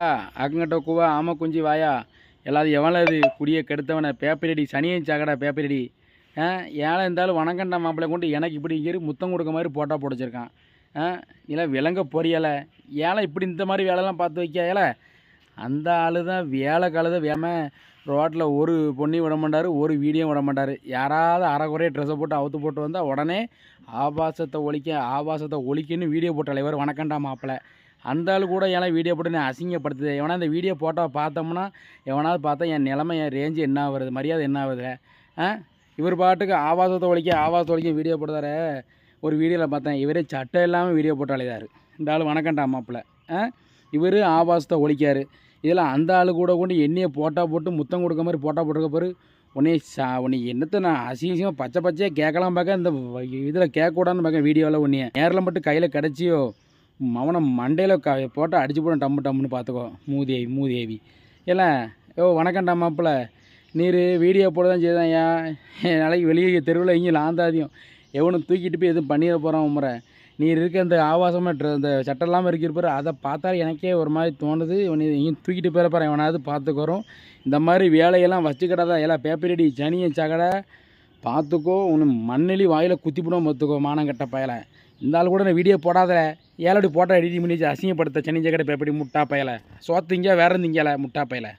அக்கங்கிட்ட கூவா ஆம குஞ்சு வாயா. எல்லாது எவனது குடியை கெடுத்தவனை? பேப்பரடி சனியன் சாக்கடா பேப்பரடி ஆ ஏழை இருந்தாலும் வணக்கண்டா மாப்பிள்ளை கொண்டு எனக்கு இப்படி இங்கே முத்தம் கொடுக்க மாதிரி போட்டா போடச்சிருக்கான் ஆ இல்லை விலங்க பொரியலை ஏழை இப்படி இந்த மாதிரி வேலைலாம் பார்த்து வைக்க ஏழை? அந்த ஆள் தான் வேலை கழுத வேம ரோட்டில் ஒரு பொண்ணையும் விட மாட்டார் ஒரு வீடியோ விட மாட்டார். யாராவது அரைக்குறைய ட்ரெஸ்ஸை போட்டு அவுத்து போட்டு வந்தால் உடனே ஆபாசத்தை ஒழிக்க ஆபாசத்தை ஒழிக்கன்னு வீடியோ போட்ட தலைவர் வணக்கண்டா மாப்பிள்ளை அந்த ஆள் கூட ஏன்னா வீடியோ போட்டு நான் அசிங்கப்படுத்துது? எவனா இந்த வீடியோ போட்டால் பார்த்தோம்னா எவனாவது பார்த்தா என் நிலமை என் ரேஞ்சு என்ன ஆகுறது மரியாதை என்ன ஆகுது? ஆ? இவர் பாட்டுக்கு ஆபாசத்தை ஒழிக்க ஆபாசத்தை ஒழிக்க வீடியோ போடுதாரு ஒரு வீடியோவில் பார்த்தேன் இவரே சட்டை இல்லாமல் வீடியோ போட்டாலே அழைதார். இந்த ஆள் வணக்கண்டா மாப்பிள்ளை ஆ? இவர் ஆபாசத்தை ஒழிக்கார். இதில் அந்த ஆள் கூட கொண்டு எண்ணெயை போட்டா போட்டு முத்தம் கொடுக்க மாதிரி போட்டா போட்டுருக்க பாரு. உன்னை சா உன்னை என்னத்தை நான் அசிங்கமாக பச்சை பச்சையாக கேட்கலாம் பார்க்க இந்த இதில் கேட்கக்கூடாதுன்னு பார்க்க வீடியோவில் உன்னைய நேரில் மட்டும் கையில் கிடச்சியோ அவனை மண்டையில் க போட்டு அடிச்சு போட டம்மு டம்முன்னு பார்த்துக்கோ மூதேவி மூதேவி இல்லை ஓ வணக்கம்டா மாப்பிள்ள நீர் வீடியோ போட தான் செய்தான் ஏன் நாளைக்கு வெளியே தெருவில் இங்கே லாந்தாதியும். எவனும் தூக்கிட்டு போய் எதுவும் பண்ணிட போகிறான் உமரை நீர் இருக்க அந்த ஆபாசமாக ட்ர அந்த சட்டம் இல்லாமல் இருக்கிறப்பாரு அதை பார்த்தா எனக்கே ஒரு மாதிரி தோணுது. இவன் எங்கேயும் தூக்கிட்டு போயிட இவனாவது எவனாவது இந்த மாதிரி வேலையெல்லாம் வச்சுக்கிடாதா எல்லாம் அடி சனியை சகடை பார்த்துக்கோ. ஒன்று மண்ணெளி வாயில் குத்திப்பிடும் பார்த்துக்கோ மானங்கட்ட பயலை. இந்த ஆள் கூட நான் வீடியோ போடாத ஏழடி போட்டால் எடிட்டிங் பண்ணி அசிங்கப்படுத்த சனி ஜக்கடை பேப்படி முட்டா பயலை. சோத்துங்க வேறு இருந்தீங்கல முட்டா பயலை.